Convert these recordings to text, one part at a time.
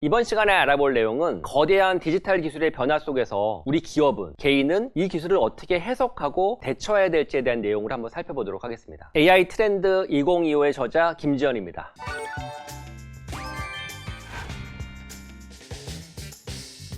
이번 시간에 알아볼 내용은 거대한 디지털 기술의 변화 속에서 우리 기업은, 개인은 이 기술을 어떻게 해석하고 대처해야 될지에 대한 내용을 한번 살펴보도록 하겠습니다. AI 트렌드 2025의 저자 김지연입니다.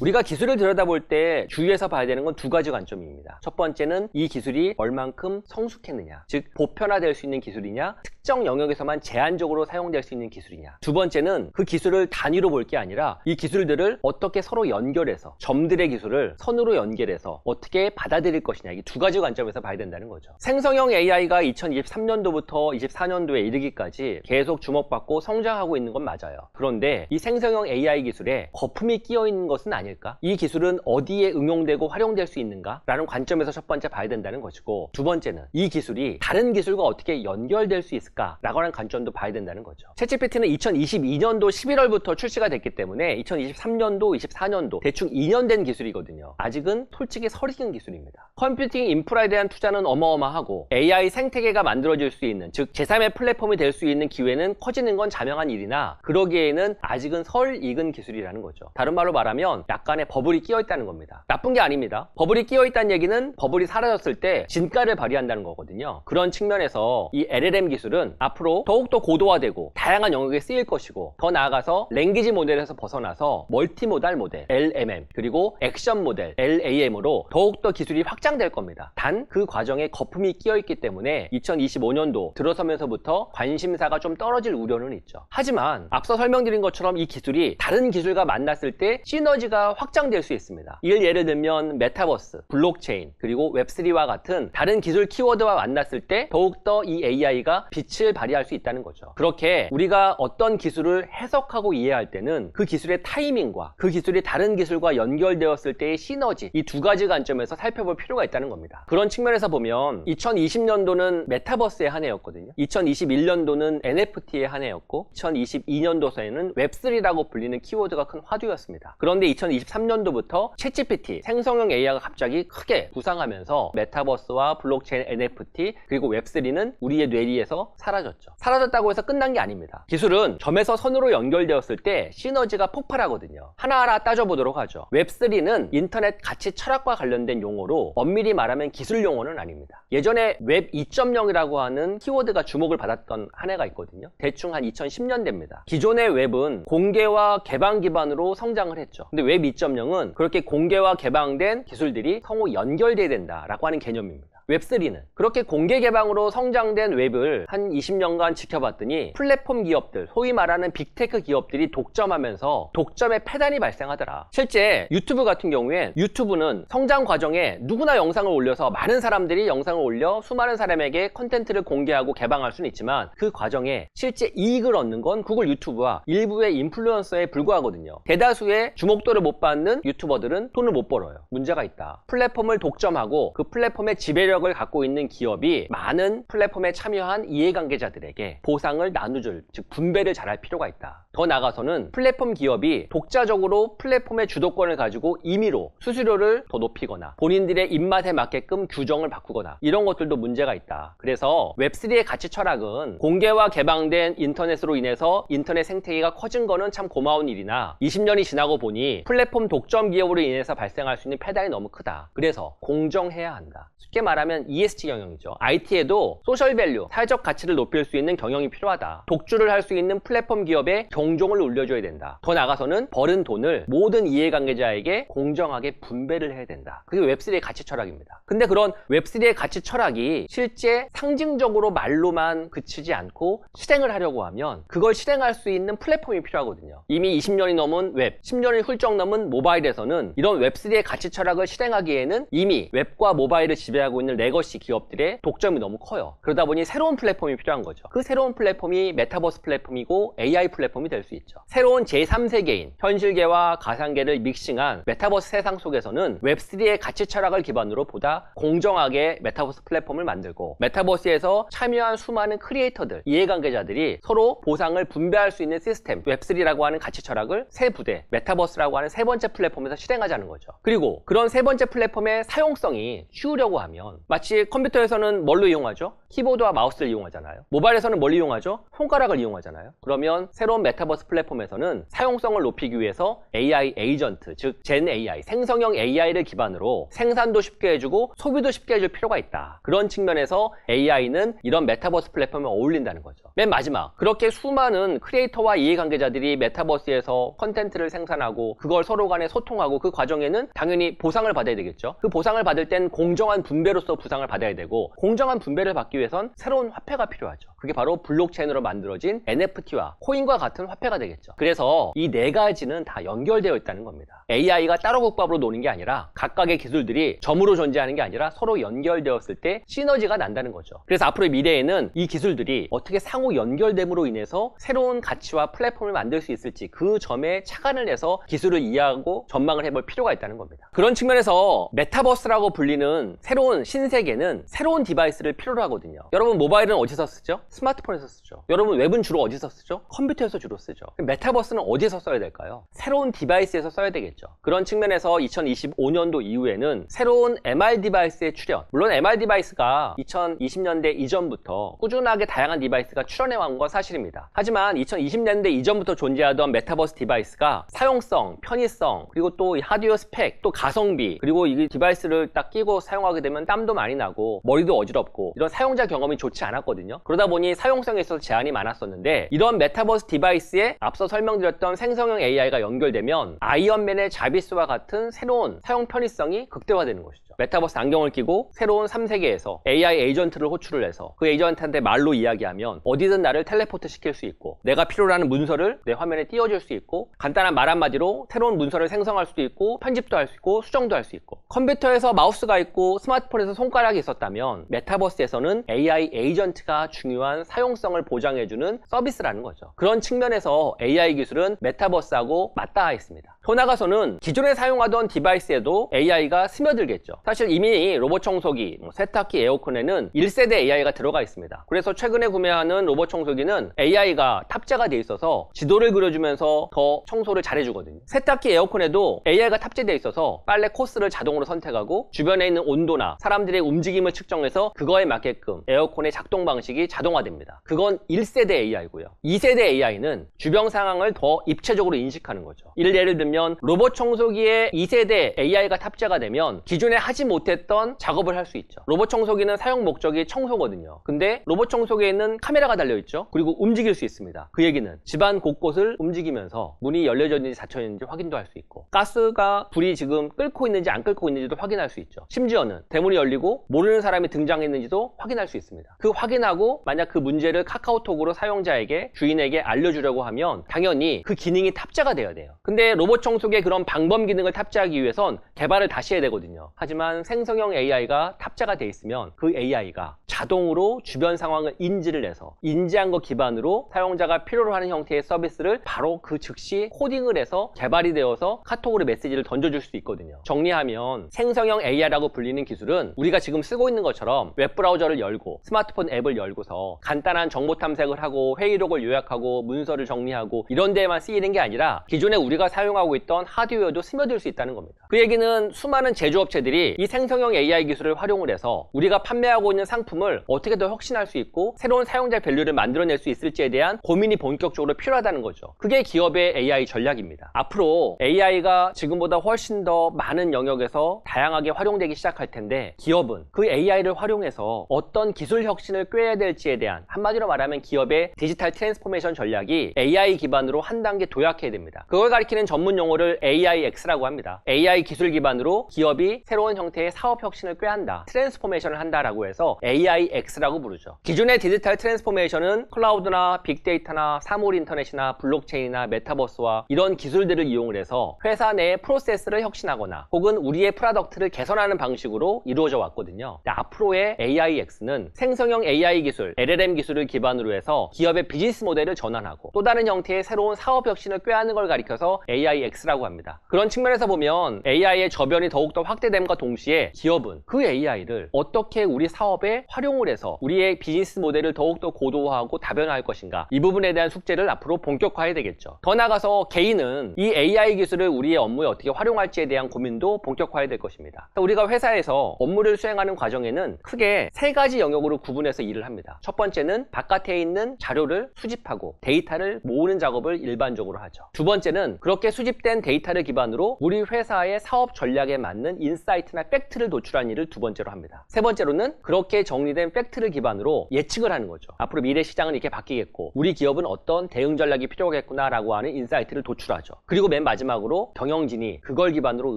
우리가 기술을 들여다볼 때 주의해서 봐야 되는 건 두 가지 관점입니다. 첫 번째는 이 기술이 얼만큼 성숙했느냐, 즉 보편화될 수 있는 기술이냐, 특정 영역에서만 제한적으로 사용될 수 있는 기술이냐. 두 번째는 그 기술을 단위로 볼 게 아니라 이 기술들을 어떻게 서로 연결해서 점들의 기술을 선으로 연결해서 어떻게 받아들일 것이냐. 이 두 가지 관점에서 봐야 된다는 거죠. 생성형 AI가 2023년도부터 24년도에 이르기까지 계속 주목받고 성장하고 있는 건 맞아요. 그런데 이 생성형 AI 기술에 거품이 끼어 있는 것은 아 닐까? 이 기술은 어디에 응용되고 활용될 수 있는가? 라는 관점에서 첫 번째 봐야 된다는 것이고 두 번째는 이 기술이 다른 기술과 어떻게 연결될 수 있을까? 라고 하는 관점도 봐야 된다는 거죠. 챗GPT는 2022년도 11월부터 출시가 됐기 때문에 2023년도, 24년도 대충 2년 된 기술이거든요. 아직은 솔직히 설익은 기술입니다. 컴퓨팅 인프라에 대한 투자는 어마어마하고 AI 생태계가 만들어질 수 있는 즉 제3의 플랫폼이 될 수 있는 기회는 커지는 건 자명한 일이나 그러기에는 아직은 설 익은 기술이라는 거죠. 다른 말로 말하면 약 간의 버블이 끼어 있다는 겁니다. 나쁜 게 아닙니다. 버블이 끼어 있다는 얘기는 버블이 사라졌을 때 진가를 발휘한다는 거거든요. 그런 측면에서 이 LLM 기술은 앞으로 더욱더 고도화되고 다양한 영역에 쓰일 것이고 더 나아가서 랭귀지 모델에서 벗어나서 멀티모달 모델 LMM 그리고 액션 모델 LAM으로 더욱더 기술이 확장될 겁니다. 단 그 과정에 거품이 끼어 있기 때문에 2025년도 들어서면서부터 관심사가 좀 떨어질 우려는 있죠. 하지만 앞서 설명드린 것처럼 이 기술이 다른 기술과 만났을 때 시너지가 확장될 수 있습니다. 이를 예를 들면 메타버스, 블록체인, 그리고 웹3와 같은 다른 기술 키워드와 만났을 때 더욱더 이 AI가 빛을 발휘할 수 있다는 거죠. 그렇게 우리가 어떤 기술을 해석하고 이해할 때는 그 기술의 타이밍과 그 기술이 다른 기술과 연결되었을 때의 시너지 이 두 가지 관점에서 살펴볼 필요가 있다는 겁니다. 그런 측면에서 보면 2020년도는 메타버스의 한 해였거든요. 2021년도는 NFT의 한 해였고 2022년도에는 웹3라고 불리는 키워드가 큰 화두였습니다. 그런데 2023년도부터 챗GPT 생성형 AI가 갑자기 크게 부상하면서 메타버스와 블록체인 NFT 그리고 웹3는 우리의 뇌리에서 사라졌죠. 사라졌다고 해서 끝난 게 아닙니다. 기술은 점에서 선으로 연결되었을 때 시너지가 폭발하거든요. 하나하나 따져보도록 하죠. 웹3는 인터넷 가치 철학과 관련된 용어로 엄밀히 말하면 기술 용어는 아닙니다. 예전에 웹 2.0이라고 하는 키워드가 주목을 받았던 한 해가 있거든요. 대충 한 2010년대입니다. 기존의 웹은 공개와 개방 기반으로 성장을 했죠. 근데 웹 2.0은 그렇게 공개와 개방된 기술들이 상호 연결돼야 된다라고 하는 개념입니다. 웹3는 그렇게 공개 개방으로 성장된 웹을 한 20년간 지켜봤더니 플랫폼 기업들, 소위 말하는 빅테크 기업들이 독점하면서 독점의 폐단이 발생하더라. 실제 유튜브 같은 경우에 유튜브는 성장 과정에 누구나 영상을 올려서 많은 사람들이 영상을 올려 수많은 사람에게 컨텐츠를 공개하고 개방할 수는 있지만 그 과정에 실제 이익을 얻는 건 구글 유튜브와 일부의 인플루언서에 불과하거든요. 대다수의 주목도를 못 받는 유튜버들은 돈을 못 벌어요. 문제가 있다. 플랫폼을 독점하고 그 플랫폼의 지배력 을 갖고 있는 기업이 많은 플랫폼에 참여한 이해관계자들에게 보상을 나누줄, 즉 분배를 잘할 필요가 있다. 더 나아가서는 플랫폼 기업이 독자적으로 플랫폼의 주도권을 가지고 임의로 수수료를 더 높이거나 본인들의 입맛에 맞게끔 규정을 바꾸거나 이런 것들도 문제가 있다. 그래서 웹3의 가치 철학은 공개와 개방된 인터넷으로 인해서 인터넷 생태계가 커진 거는 참 고마운 일이나 20년이 지나고 보니 플랫폼 독점 기업으로 인해서 발생할 수 있는 폐단이 너무 크다. 그래서 공정해야 한다. 쉽게 말하면 ESG 경영이죠. IT에도 소셜 밸류, 사회적 가치를 높일 수 있는 경영이 필요하다. 독주를 할 수 있는 플랫폼 기업에 경종을 울려줘야 된다. 더 나아가서는 벌은 돈을 모든 이해관계자에게 공정하게 분배를 해야 된다. 그게 웹3의 가치 철학입니다. 근데 그런 웹3의 가치 철학이 실제 상징적으로 말로만 그치지 않고 실행을 하려고 하면 그걸 실행할 수 있는 플랫폼이 필요하거든요. 이미 20년이 넘은 웹, 10년이 훌쩍 넘은 모바일에서는 이런 웹3의 가치 철학을 실행하기에는 이미 웹과 모바일을 지배하고 있는 레거시 기업들의 독점이 너무 커요. 그러다 보니 새로운 플랫폼이 필요한 거죠. 그 새로운 플랫폼이 메타버스 플랫폼이고 AI 플랫폼이 될 수 있죠. 새로운 제3세계인 현실계와 가상계를 믹싱한 메타버스 세상 속에서는 웹3의 가치 철학을 기반으로 보다 공정하게 메타버스 플랫폼을 만들고 메타버스에서 참여한 수많은 크리에이터들, 이해관계자들이 서로 보상을 분배할 수 있는 시스템 웹3라고 하는 가치 철학을 세 부대, 메타버스라고 하는 세 번째 플랫폼에서 실행하자는 거죠. 그리고 그런 세 번째 플랫폼의 사용성이 쉬우려고 하면 마치 컴퓨터에서는 뭘로 이용하죠? 키보드와 마우스를 이용하잖아요. 모바일에서는 뭘 이용하죠? 손가락을 이용하잖아요. 그러면 새로운 메타 메타버스 플랫폼에서는 사용성을 높이기 위해서 AI 에이전트, 즉 젠 AI, 생성형 AI를 기반으로 생산도 쉽게 해주고 소비도 쉽게 해줄 필요가 있다. 그런 측면에서 AI는 이런 메타버스 플랫폼에 어울린다는 거죠. 맨 마지막, 그렇게 수많은 크리에이터와 이해관계자들이 메타버스에서 컨텐츠를 생산하고 그걸 서로 간에 소통하고 그 과정에는 당연히 보상을 받아야 되겠죠. 그 보상을 받을 땐 공정한 분배로서 보상을 받아야 되고 공정한 분배를 받기 위해선 새로운 화폐가 필요하죠. 그게 바로 블록체인으로 만들어진 NFT와 코인과 같은 화폐가 되겠죠. 그래서 이 네 가지는 다 연결되어 있다는 겁니다. AI가 따로 국밥으로 노는 게 아니라 각각의 기술들이 점으로 존재하는 게 아니라 서로 연결되었을 때 시너지가 난다는 거죠. 그래서 앞으로의 미래에는 이 기술들이 어떻게 상호 연결됨으로 인해서 새로운 가치와 플랫폼을 만들 수 있을지 그 점에 착안을 해서 기술을 이해하고 전망을 해볼 필요가 있다는 겁니다. 그런 측면에서 메타버스라고 불리는 새로운 신세계는 새로운 디바이스를 필요로 하거든요. 여러분 모바일은 어디서 쓰죠? 스마트폰에서 쓰죠. 여러분 웹은 주로 어디서 쓰죠? 컴퓨터에서 주로 쓰죠. 메타버스는 어디서 써야 될까요? 새로운 디바이스에서 써야 되겠죠. 그런 측면에서 2025년도 이후에는 새로운 MR 디바이스의 출현. 물론 MR 디바이스가 2020년대 이전부터 꾸준하게 다양한 디바이스가 출현해 온 건 사실입니다. 하지만 2020년대 이전부터 존재하던 메타버스 디바이스가 사용성, 편의성, 그리고 또이 하드웨어 스펙, 또 가성비, 그리고 이 디바이스를 딱 끼고 사용하게 되면 땀도 많이 나고 머리도 어지럽고 이런 사용자 경험이 좋지 않았거든요. 그러다 보니 사용성에 있어서 제한이 많았었는데 이런 메타버스 디바이스에 앞서 설명드렸던 생성형 AI가 연결되면 아이언맨의 자비스와 같은 새로운 사용 편의성이 극대화되는 것이죠. 메타버스 안경을 끼고 새로운 3세계에서 AI 에이전트를 호출을 해서 그 에이전트한테 말로 이야기하면 어디든 나를 텔레포트 시킬 수 있고 내가 필요로 하는 문서를 내 화면에 띄워줄 수 있고 간단한 말 한마디로 새로운 문서를 생성할 수도 있고 편집도 할 수 있고 수정도 할 수 있고 컴퓨터에서 마우스가 있고 스마트폰에서 손가락이 있었다면 메타버스에서는 AI 에이전트가 중요한 사용성을 보장해주는 서비스라는 거죠. 그런 측면에서 AI 기술은 메타버스하고 맞닿아 있습니다. 더 나가서는 기존에 사용하던 디바이스에도 AI가 스며들겠죠. 사실 이미 로봇 청소기, 뭐 세탁기, 에어컨에는 1세대 AI가 들어가 있습니다. 그래서 최근에 구매하는 로봇 청소기는 AI가 탑재가 돼 있어서 지도를 그려주면서 더 청소를 잘해주거든요. 세탁기, 에어컨에도 AI가 탑재되어 있어서 빨래 코스를 자동으로 선택하고 주변에 있는 온도나 사람들의 움직임을 측정해서 그거에 맞게끔 에어컨의 작동 방식이 자동화 됩니다. 그건 1세대 AI고요. 2세대 AI는 주변 상황을 더 입체적으로 인식하는 거죠. 예를 들면 로봇 청소기에 2세대 AI가 탑재가 되면 기존에 하지 못했던 작업을 할 수 있죠. 로봇 청소기는 사용 목적이 청소거든요. 근데 로봇 청소기에는 카메라가 달려 있죠. 그리고 움직일 수 있습니다. 그 얘기는 집안 곳곳을 움직이면서 문이 열려졌는지 닫혀 있는지 확인도 할 수 있고 가스가 불이 지금 끓고 있는지 안 끓고 있는지도 확인할 수 있죠. 심지어는 대문이 열리고 모르는 사람이 등장했는지도 확인할 수 있습니다. 그 확인하고 만약 그 문제를 카카오톡으로 사용자에게 주인에게 알려주려고 하면 당연히 그 기능이 탑재가 돼야 돼요. 근데 로봇 청소기에 그런 방범 기능을 탑재하기 위해선 개발을 다시 해야 되거든요. 하지만 생성형 AI가 탑재가 돼 있으면 그 AI가 자동으로 주변 상황을 인지를 해서 인지한 것 기반으로 사용자가 필요로 하는 형태의 서비스를 바로 그 즉시 코딩을 해서 개발이 되어서 카톡으로 메시지를 던져줄 수 있거든요. 정리하면 생성형 AI라고 불리는 기술은 우리가 지금 쓰고 있는 것처럼 웹브라우저를 열고 스마트폰 앱을 열고서 간단한 정보 탐색을 하고 회의록을 요약하고 문서를 정리하고 이런 데에만 쓰이는 게 아니라 기존에 우리가 사용하고 있던 하드웨어도 스며들 수 있다는 겁니다. 그 얘기는 수많은 제조업체들이 이 생성형 AI 기술을 활용을 해서 우리가 판매하고 있는 상품을 어떻게 더 혁신할 수 있고 새로운 사용자 밸류를 만들어낼 수 있을지에 대한 고민이 본격적으로 필요하다는 거죠. 그게 기업의 AI 전략입니다. 앞으로 AI가 지금보다 훨씬 더 많은 영역에서 다양하게 활용되기 시작할 텐데 기업은 그 AI를 활용해서 어떤 기술 혁신을 꾀해야 될지에 대한 한마디로 말하면 기업의 디지털 트랜스포메이션 전략이 AI 기반으로 한 단계 도약해야 됩니다. 그걸 가리키는 전문 용어를 AIX라고 합니다. AI 기술 기반으로 기업이 새로운 형태의 사업 혁신을 꾀한다. 트랜스포메이션을 한다라고 해서 AIX라고 부르죠. 기존의 디지털 트랜스포메이션은 클라우드나 빅데이터나 사물 인터넷이나 블록체인이나 메타버스와 이런 기술들을 이용을 해서 회사 내의 프로세스를 혁신하거나 혹은 우리의 프로덕트를 개선하는 방식으로 이루어져 왔거든요. 앞으로의 AIX는 생성형 AI 기술, LLM 기술을 기반으로 해서 기업의 비즈니스 모델을 전환하고 또 다른 형태의 새로운 사업 혁신을 꾀하는 걸 가리켜서 AIX라고 합니다. 그런 측면에서 보면 AI의 저변이 더욱더 확대됨과 동시에 기업은 그 AI를 어떻게 우리 사업에 활용 활용을 해서 우리의 비즈니스 모델을 더욱더 고도화하고 다변화할 것인가 이 부분에 대한 숙제를 앞으로 본격화해야 되겠죠. 더 나아가서 개인은 이 AI 기술을 우리의 업무에 어떻게 활용할지에 대한 고민도 본격화해야 될 것입니다. 우리가 회사에서 업무를 수행하는 과정에는 크게 세 가지 영역으로 구분해서 일을 합니다. 첫 번째는 바깥에 있는 자료를 수집하고 데이터를 모으는 작업을 일반적으로 하죠. 두 번째는 그렇게 수집된 데이터를 기반으로 우리 회사의 사업 전략에 맞는 인사이트나 팩트를 도출한 일을 두 번째로 합니다. 세 번째로는 그렇게 정리된 팩트를 기반으로 예측을 하는 거죠. 앞으로 미래 시장은 이렇게 바뀌겠고 우리 기업은 어떤 대응 전략이 필요하겠구나라고 하는 인사이트를 도출하죠. 그리고 맨 마지막으로 경영진이 그걸 기반으로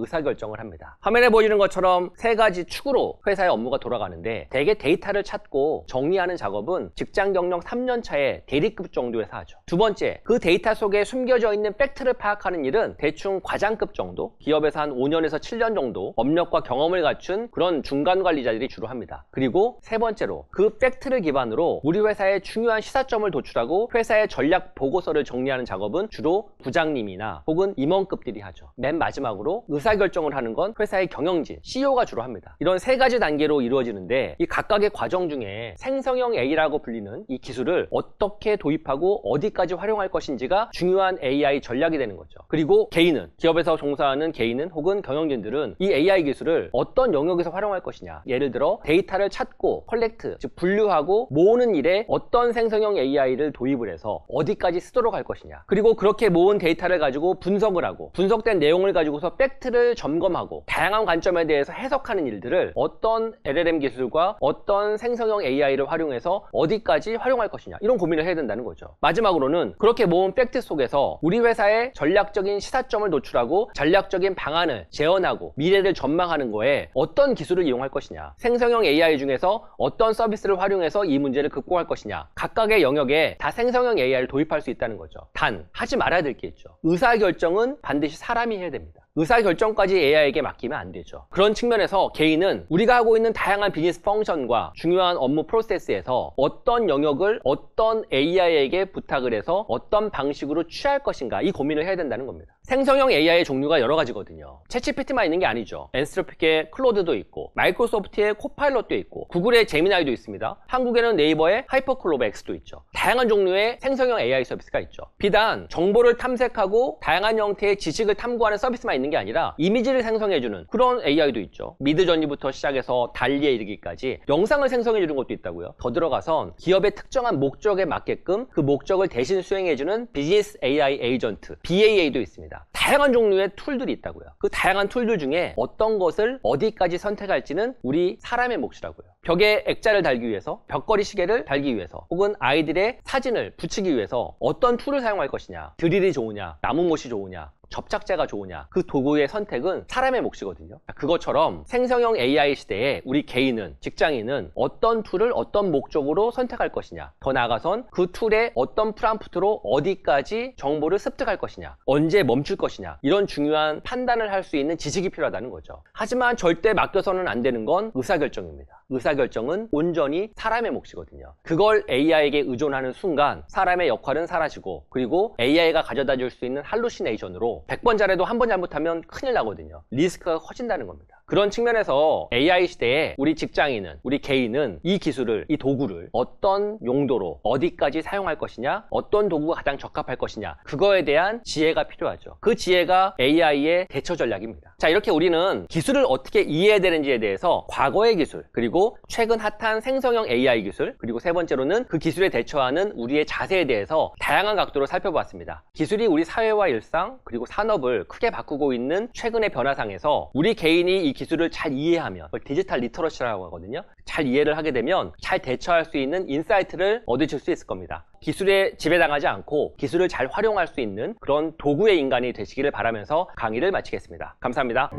의사결정을 합니다. 화면에 보이는 것처럼 세 가지 축으로 회사의 업무가 돌아가는데 대개 데이터를 찾고 정리하는 작업은 직장 경력 3년 차의 대리급 정도에서 하죠. 두 번째, 그 데이터 속에 숨겨져 있는 팩트를 파악하는 일은 대충 과장급 정도, 기업에서 한 5년에서 7년 정도 업력과 경험을 갖춘 그런 중간 관리자들이 주로 합니다. 그리고 세 번째로 그 팩트를 기반으로 우리 회사의 중요한 시사점을 도출하고 회사의 전략 보고서를 정리하는 작업은 주로 부장님이나 혹은 임원급들이 하죠. 맨 마지막으로 의사결정을 하는 건 회사의 경영진, CEO가 주로 합니다. 이런 세 가지 단계로 이루어지는데 이 각각의 과정 중에 생성형 A라 고 불리는 이 기술을 어떻게 도입하고 어디까지 활용할 것인지가 중요한 AI 전략이 되는 거죠. 그리고 개인은 기업에서 종사하는 개인은 혹은 경영진들은 이 AI 기술을 어떤 영역에서 활용할 것이냐. 예를 들어 데이터를 찾고 컬렉트, 즉 분류하고 모으는 일에 어떤 생성형 AI를 도입을 해서 어디까지 쓰도록 할 것이냐. 그리고 그렇게 모은 데이터를 가지고 분석을 하고 분석된 내용을 가지고서 팩트를 점검하고 다양한 관점에 대해서 해석하는 일들을 어떤 LLM 기술과 어떤 생성형 AI를 활용해서 어디까지 활용할 것이냐. 이런 고민을 해야 된다는 거죠. 마지막으로는 그렇게 모은 팩트 속에서 우리 회사의 전략적인 시사점을 노출하고 전략적인 방안을 제언하고 미래를 전망하는 거에 어떤 기술을 이용할 것이냐. 생성형 AI 중에서 어떤 서비스를 활용해서 이 문제를 극복할 것이냐. 각각의 영역에 다 생성형 AI를 도입할 수 있다는 거죠. 단, 하지 말아야 될 게 있죠. 의사결정은 반드시 사람이 해야 됩니다. 의사결정까지 AI에게 맡기면 안 되죠. 그런 측면에서 개인은 우리가 하고 있는 다양한 비즈니스 펑션과 중요한 업무 프로세스에서 어떤 영역을 어떤 AI에게 부탁을 해서 어떤 방식으로 취할 것인가 이 고민을 해야 된다는 겁니다. 생성형 AI의 종류가 여러 가지거든요. 챗GPT만 있는 게 아니죠. 엔스트로픽의 클로드도 있고 마이크로소프트의 코파일럿도 있고 구글의 제미나이도 있습니다. 한국에는 네이버의 하이퍼클로버 X도 있죠. 다양한 종류의 생성형 AI 서비스가 있죠. 비단 정보를 탐색하고 다양한 형태의 지식을 탐구하는 서비스만 있는 게 아니라 이미지를 생성해주는 그런 AI도 있죠. 미드저니부터 시작해서 달리에 이르기까지 영상을 생성해주는 것도 있다고요. 더 들어가선 기업의 특정한 목적에 맞게끔 그 목적을 대신 수행해주는 비즈니스 AI 에이전트 BAA도 있습니다. 다양한 종류의 툴들이 있다고요. 그 다양한 툴들 중에 어떤 것을 어디까지 선택할지는 우리 사람의 몫이라고요. 벽에 액자를 달기 위해서, 벽걸이 시계를 달기 위해서, 혹은 아이들의 사진을 붙이기 위해서 어떤 툴을 사용할 것이냐, 드릴이 좋으냐, 나무못이 좋으냐, 접착제가 좋으냐. 그 도구의 선택은 사람의 몫이거든요. 그것처럼 생성형 AI 시대에 우리 개인은 직장인은 어떤 툴을 어떤 목적으로 선택할 것이냐. 더 나아가선 그 툴의 어떤 프람프트로 어디까지 정보를 습득할 것이냐. 언제 멈출 것이냐. 이런 중요한 판단을 할 수 있는 지식이 필요하다는 거죠. 하지만 절대 맡겨서는 안 되는 건 의사결정입니다. 의사결정은 온전히 사람의 몫이거든요. 그걸 AI에게 의존하는 순간 사람의 역할은 사라지고 그리고 AI가 가져다 줄 수 있는 할루시네이션으로 100번 잘해도 한 번 잘못하면 큰일 나거든요. 리스크가 커진다는 겁니다. 그런 측면에서 AI 시대에 우리 직장인은, 우리 개인은 이 기술을, 이 도구를 어떤 용도로 어디까지 사용할 것이냐, 어떤 도구가 가장 적합할 것이냐, 그거에 대한 지혜가 필요하죠. 그 지혜가 AI의 대처 전략입니다. 자, 이렇게 우리는 기술을 어떻게 이해해야 되는지에 대해서 과거의 기술, 그리고 최근 핫한 생성형 AI 기술, 그리고 세 번째로는 그 기술에 대처하는 우리의 자세에 대해서 다양한 각도로 살펴봤습니다. 기술이 우리 사회와 일상, 그리고 산업을 크게 바꾸고 있는 최근의 변화상에서 우리 개인이 이 기술을 잘 이해하면 디지털 리터러시라고 하거든요. 잘 이해를 하게 되면 잘 대처할 수 있는 인사이트를 얻으실 수 있을 겁니다. 기술에 지배당하지 않고 기술을 잘 활용할 수 있는 그런 도구의 인간이 되시기를 바라면서 강의를 마치겠습니다. 감사합니다.